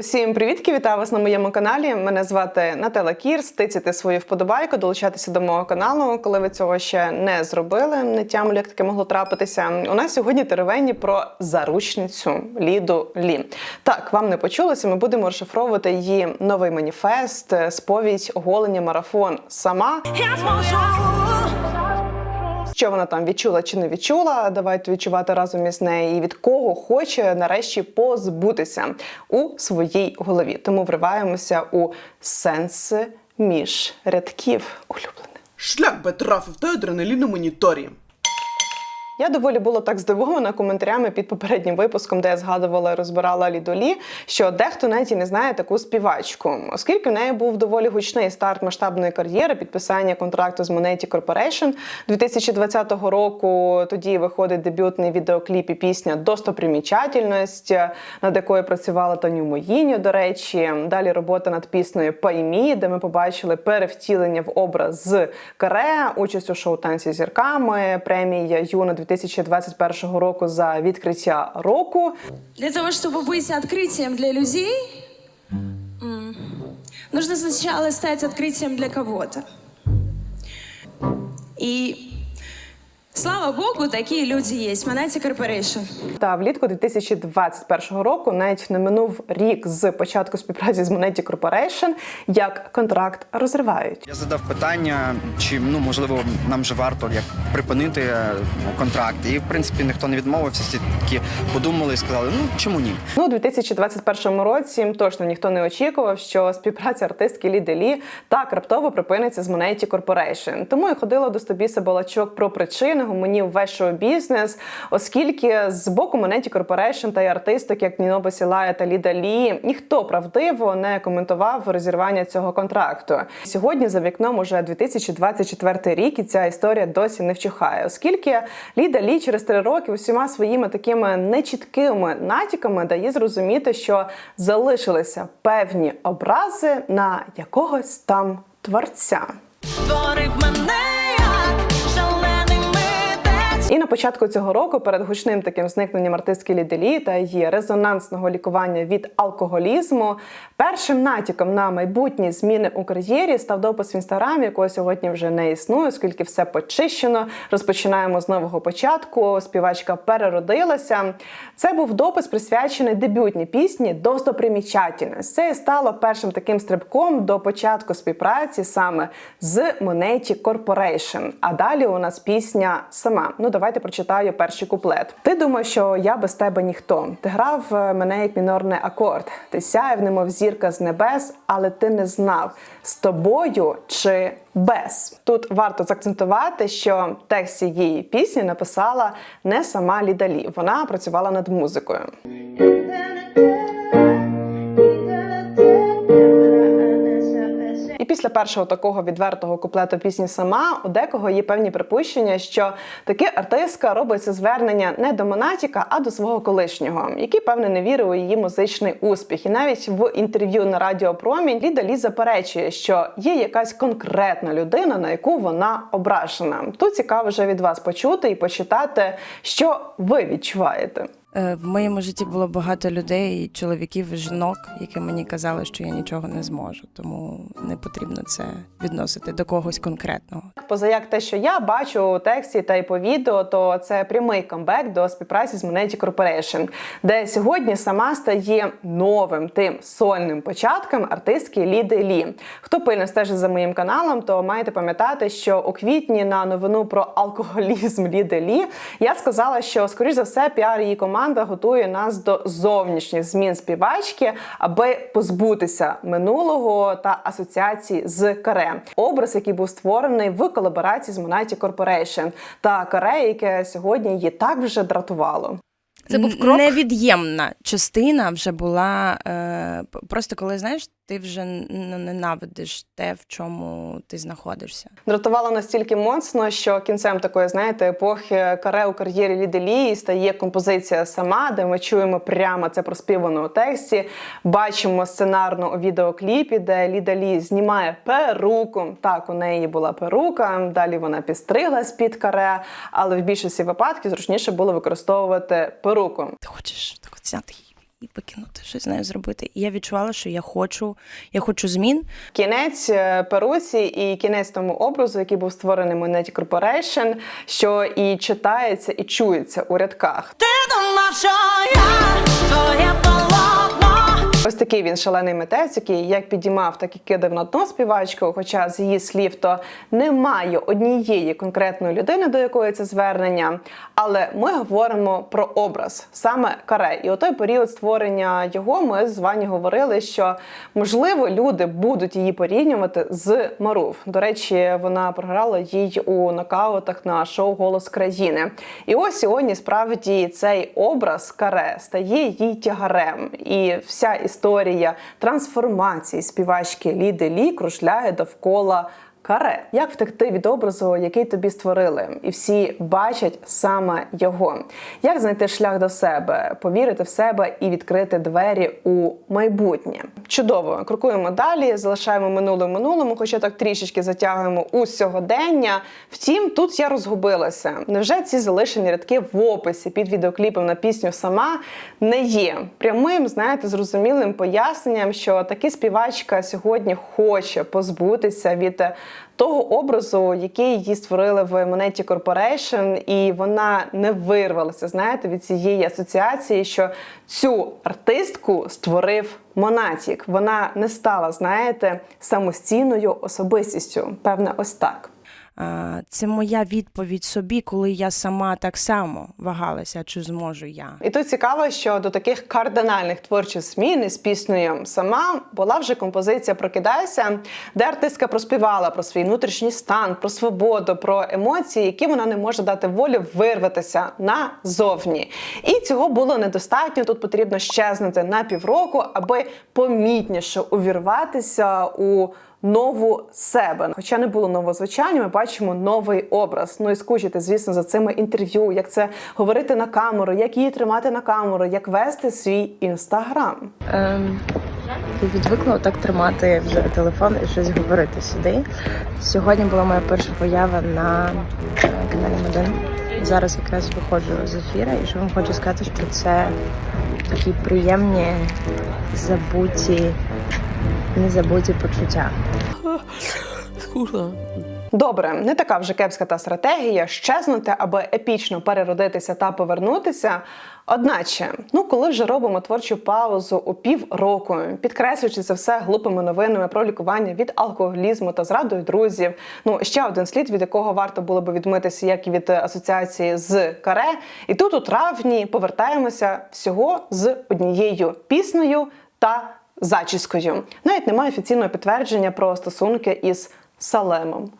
Усім привітки, вітаю вас на моєму каналі. Мене звати Нателла Кірс. Тицяти свою вподобайку, долучатися до мого каналу, коли ви цього ще не зробили. Не тямлю, як таке могло трапитися. У нас сьогодні теревені про заручницю Ліду Лі. Так, вам не почулося. Ми будемо розшифровувати її новий маніфест, сповідь, оголення, марафон сама. Що вона там відчула чи не відчула? Давайте відчувати разом із нею і від кого хоче нарешті позбутися у своїй голові. Тому вриваємося у сенси між рядків улюблене. Шлях би трафив та адреналіну моніторі. Я доволі була так здивована коментарями під попереднім випуском, де я згадувала розбирала Лідолі, що дехто навіть і не знає таку співачку, оскільки в неї був доволі гучний старт масштабної кар'єри, підписання контракту з Monetti Corporation 2020 року. Тоді виходить дебютний відеокліп і пісня Достопримічательність, над якою працювала Таню Моїньо, до речі. Далі робота над піснею Паймі, де ми побачили перевтілення в образ з каре, участь у шоу танці зірками, премія Юна 2021 року за відкриття року. Для того, чтобы быть открытием для людей, м, нужно сначала стать открытием для кого-то. И слава богу, такие люди есть. Monetti Corporation. Та влітку 2021 року навіть не минув рік з початку співпраці з Monetti Corporation, як контракт розривають. Я задав питання, чи ну можливо нам вже варто як припинити е, контракт. І в принципі ніхто не відмовився. Всі такі подумали і сказали, ну чому ні? Ну, у 2021 році точно ніхто не очікував, що співпраця артистки Ліди Лі так раптово припиниться з Monetti Corporation. Тому і ходила до стобіса балачок про причини гуманів весь шоу-бізнес, оскільки з боку Monetti Corporation та й артисток, як Ніно Басілая та Ліда Лі, ніхто правдиво не коментував розірвання цього контракту. Сьогодні за вікном уже 2024 рік, і ця історія досі не вчухає, оскільки Ліда Лі через три роки усіма своїми такими нечіткими натяками дає зрозуміти, що залишилися певні образи на якогось там творця. Творив мене І на початку цього року, перед гучним таким зникненням артистки Ліделі та її резонансного лікування від алкоголізму, першим натяком на майбутні зміни у кар'єрі став допис в інстаграмі, якого сьогодні вже не існує, оскільки все почищено. Розпочинаємо з нового початку. Співачка переродилася. Це був допис присвячений дебютній пісні «Достопримічательність». Це і стало першим таким стрибком до початку співпраці саме з Monetti Corporation. А далі у нас пісня сама. Ну давайте прочитаю перший куплет. Ти думав, що я без тебе ніхто. Ти грав е, мене як мінорний акорд. Ти сяяв, немов зірка з небес, але ти не знав з тобою чи без. Тут варто заакцентувати, що текст цієї пісні написала не сама Ліда Лі. Вона працювала над музикою. І після першого такого відвертого куплету пісні сама у декого є певні припущення, що таки артистка робить це звернення не до Монатіка, а до свого колишнього, який певне не вірив у її музичний успіх. І навіть в інтерв'ю на Радіо Промінь Ліда Лі заперечує, що є якась конкретна людина, на яку вона ображена. Тут цікаво вже від вас почути і почитати, що ви відчуваєте. Е, В моєму житті було багато людей, чоловіків, жінок, які мені казали, що я нічого не зможу, тому не потрібно це відносити до когось конкретного. Поза як те, що я бачу у тексті та й по відео, то це прямий камбек до співпраці з Monetti Corporation, де сьогодні сама стає новим тим сольним початком артистки Ліди Лі. Хто пильно стежить за моїм каналом, то маєте пам'ятати, що у квітні на новину про алкоголізм Ліди Лі я сказала, що скоріш за все піар її команда готує нас до зовнішніх змін співачки, аби позбутися минулого та асоціації з каре. Образ, який був створений в колаборації з Monetti Corporation та каре, яке сьогодні її так вже дратувало. Це був крок? Невід'ємна частина вже була. Е, просто коли знаєш, ти вже ненавидиш те, в чому ти знаходишся. Дратувало настільки моцно, що кінцем такої, знаєте, епохи каре у кар'єрі Ліди Лі стає композиція сама, де ми чуємо прямо це проспівано у тексті. Бачимо сценарно у відеокліпі, де Ліда Лі знімає перуку. Так, у неї була перука. Далі вона підстриглась під каре, але в більшості випадків зручніше було використовувати перуку. Ти хочеш так от зняти її і покинути, щось з нею зробити. І я відчувала, що я хочу, я хочу змін. Кінець Перусі перуці і кінець тому образу, який був створений Monet Corporation, що і читається, і чується у рядках. Ти думав, що я твоє полотно Ось такий він шалений митець, який як підіймав, так і кидав на дно співачку. Хоча з її слів то немає однієї конкретної людини, до якої це звернення. Але ми говоримо про образ саме каре. І у той період створення його ми з Вані говорили, що можливо люди будуть її порівнювати з Марув. До речі, вона програла їй у нокаутах на шоу Голос країни. І ось сьогодні справді цей образ каре стає їй тягарем. І вся історія трансформації співачки Ліди Лі кружляє довкола. Каре, як втекти від образу, який тобі створили, і всі бачать саме його. Як знайти шлях до себе, повірити в себе і відкрити двері у майбутнє? Чудово, крокуємо далі, залишаємо минуле в минулому, хоча так трішечки затягуємо у сьогодення. Втім, тут я розгубилася. Невже ці залишені рядки в описі під відеокліпом на пісню сама не є прямим, знаєте, зрозумілим поясненням, що таки співачка сьогодні хоче позбутися від того образу, який її створили в Monetti Corporation, і вона не вирвалася, знаєте, від цієї асоціації, що цю артистку створив Монатік. Вона не стала, знаєте, самостійною особистістю. Певне, ось так. Це моя відповідь собі, коли я сама так само вагалася, чи зможу я. І тут цікаво, що до таких кардинальних творчих змін із піснею сама була вже композиція Прокидайся, де артистка проспівала про свій внутрішній стан, про свободу, про емоції, які вона не може дати волю вирватися назовні. І цього було недостатньо. Тут потрібно щезнути на півроку, аби помітніше увірватися у. Нову себе, хоча не було нового звучання, ми бачимо новий образ. Ну і скучити, звісно, за цими інтерв'ю, як це говорити на камеру, як її тримати на камеру, як вести свій інстаграм. Ем, я відвикла отак тримати вже телефон і щось говорити сюди. Сьогодні була моя перша поява на е, каналі Моден. Зараз якраз виходжу з ефіра, і що вам хочу сказати, що це такі приємні, забуті, незабуті почуття. Добре, не така вже кепська та стратегія щезнути, аби епічно переродитися та повернутися. Одначе, ну коли вже робимо творчу паузу у півроку, підкреслюючи це все глупими новинами про лікування від алкоголізму та зрадою друзів. Ну ще один слід, від якого варто було би відмитися, як і від асоціації з каре. І тут у травні повертаємося всього з однією піснею та зачіскою. Навіть немає офіційного підтвердження про стосунки із Салемом.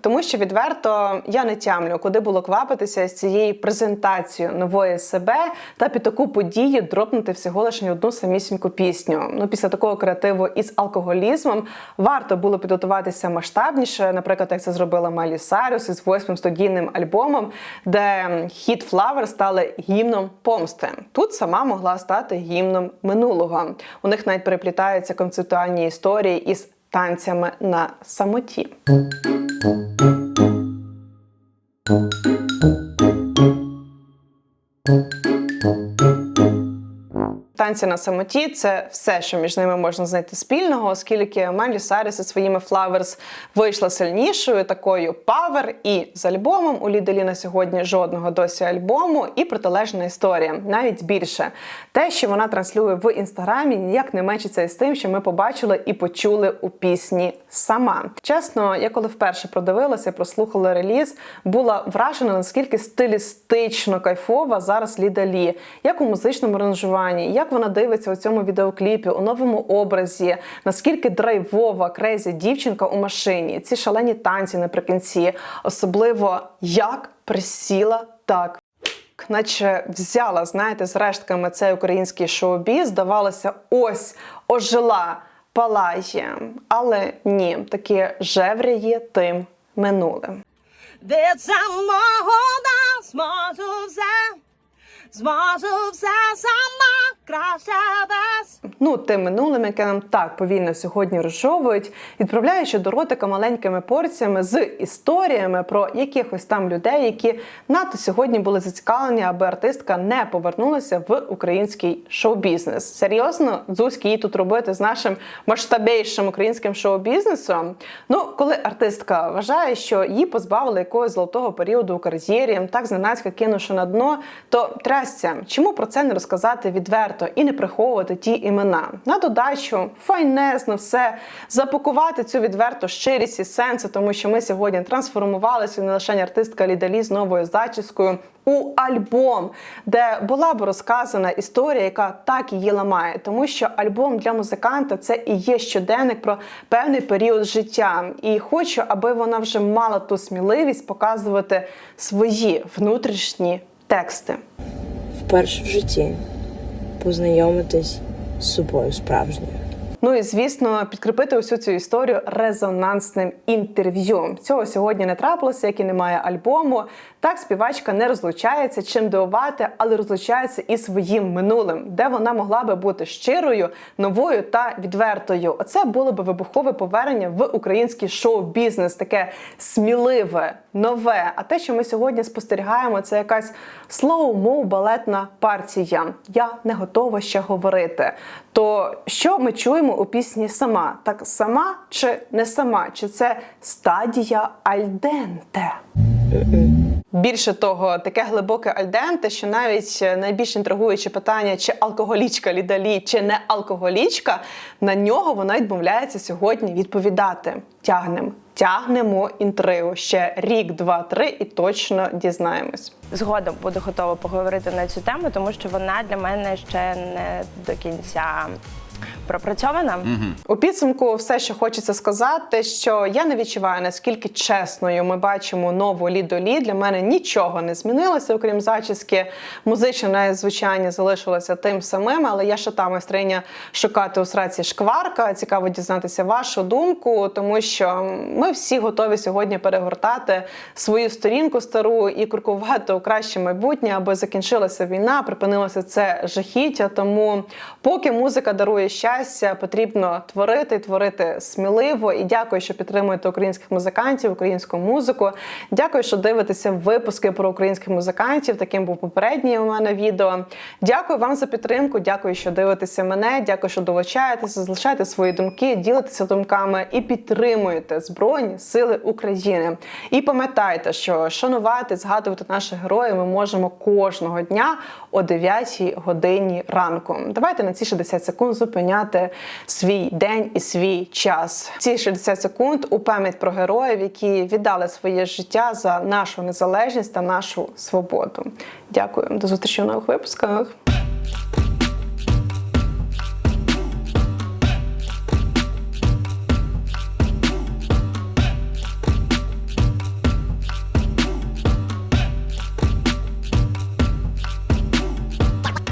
Тому що відверто я не тямлю, куди було квапитися з цією презентацією нової себе та під таку подію дропнути всього лише одну самісіньку пісню. Ну після такого креативу із алкоголізмом варто було підготуватися масштабніше, наприклад, як це зробила Майлі Сайрус із восьмим студійним альбомом, де хіт Flower стали гімном помсти. Тут сама могла стати гімном минулого. У них навіть переплітаються концептуальні історії із танцями на самоті. Танці на самоті це все, що між ними можна знайти спільного, оскільки Майлі Сайрес зі своїми Flowers вийшла сильнішою, такою павер, і з альбомом у Ліделі на сьогодні жодного досі альбому, і протилежна історія, навіть більше. Те, що вона транслює в інстаграмі, ніяк не мечиться із тим, що ми побачили і почули у пісні сама. Чесно, я коли вперше продивилася, прослухала реліз, була вражена наскільки стилістично кайфова зараз Ліда Лі, як у музичному аранжуванні, як вона дивиться у цьому відеокліпі, у новому образі, наскільки драйвова, крезі дівчинка у машині, ці шалені танці наприкінці, особливо як присіла так. Наче взяла, знаєте, з рештками цей український шоу-біз, здавалося, ось ожила, палає. Але ні, таке жевріє тим минулим. Від самого да зможу все, зможу все сама красавас. ну тим минулим, яке нам так повільно сьогодні розжовують, відправляючи до ротика маленькими порціями з історіями про якихось там людей, які надто сьогодні були зацікавлені, аби артистка не повернулася в український шоу-бізнес. Серйозно, Дзузьки її тут робити з нашим масштабейшим українським шоу-бізнесом. Ну, коли артистка вважає, що її позбавили якогось золотого періоду у кар'єрі, так зненацька кинувши на дно, то трясся, чому про це не розказати відверто і не приховувати ті імена. На додачу, файнезно все запакувати цю відверту щирість і сенсу, тому що ми сьогодні трансформувалися не лише артистка Лідалі з новою зачіскою. У альбом, де була б розказана історія, яка так її ламає, тому що альбом для музиканта це і є щоденник про певний період життя. І хочу, аби вона вже мала ту сміливість показувати свої внутрішні тексти. Вперше в житті познайомитись з собою справжньою. Ну і звісно, підкріпити усю цю історію резонансним інтерв'ю. Цього сьогодні не трапилося, як і немає альбому. Так співачка не розлучається, чим дивувати, але розлучається і своїм минулим, де вона могла би бути щирою, новою та відвертою. Оце було би вибухове повернення в український шоу-бізнес, таке сміливе, нове. А те, що ми сьогодні спостерігаємо, це якась слоу-моу балетна партія. Я не готова ще говорити. То що ми чуємо у пісні сама? Так сама чи не сама? Чи це стадія альденте? Більше того, таке глибоке альденте, що навіть найбільш інтригуюче питання, чи алкоголічка лідалі, чи не алкоголічка, на нього вона відмовляється сьогодні відповідати. Тягнемо, тягнемо інтригу ще рік, два, три, і точно дізнаємось. Згодом буду готова поговорити на цю тему, тому що вона для мене ще не до кінця пропрацьована. У підсумку, все, що хочеться сказати, що я не відчуваю наскільки чесною ми бачимо нову лідолі. Для мене нічого не змінилося, окрім зачіски. Музичне звучання залишилося тим самим, але я ще та майстриня шукати у сраці шкварка. Цікаво дізнатися вашу думку, тому що ми всі готові сьогодні перегортати свою сторінку стару і крокувати у краще майбутнє, аби закінчилася війна, припинилося це жахіття. Тому, поки музика дарує щастя, потрібно творити, творити сміливо. І дякую, що підтримуєте українських музикантів, українську музику. Дякую, що дивитеся випуски про українських музикантів. Таким був попередній у мене відео. Дякую вам за підтримку. Дякую, що дивитеся мене. Дякую, що долучаєтеся, залишайте свої думки, ділитеся думками і підтримуєте Збройні Сили України. І пам'ятайте, що шанувати, згадувати наших героїв ми можемо кожного дня о 9 годині ранку. Давайте на ці 60 секунд зупиняти свій день і свій час. Ці 60 секунд у пам'ять про героїв, які віддали своє життя за нашу незалежність та нашу свободу. Дякую, до зустрічі в нових випусках.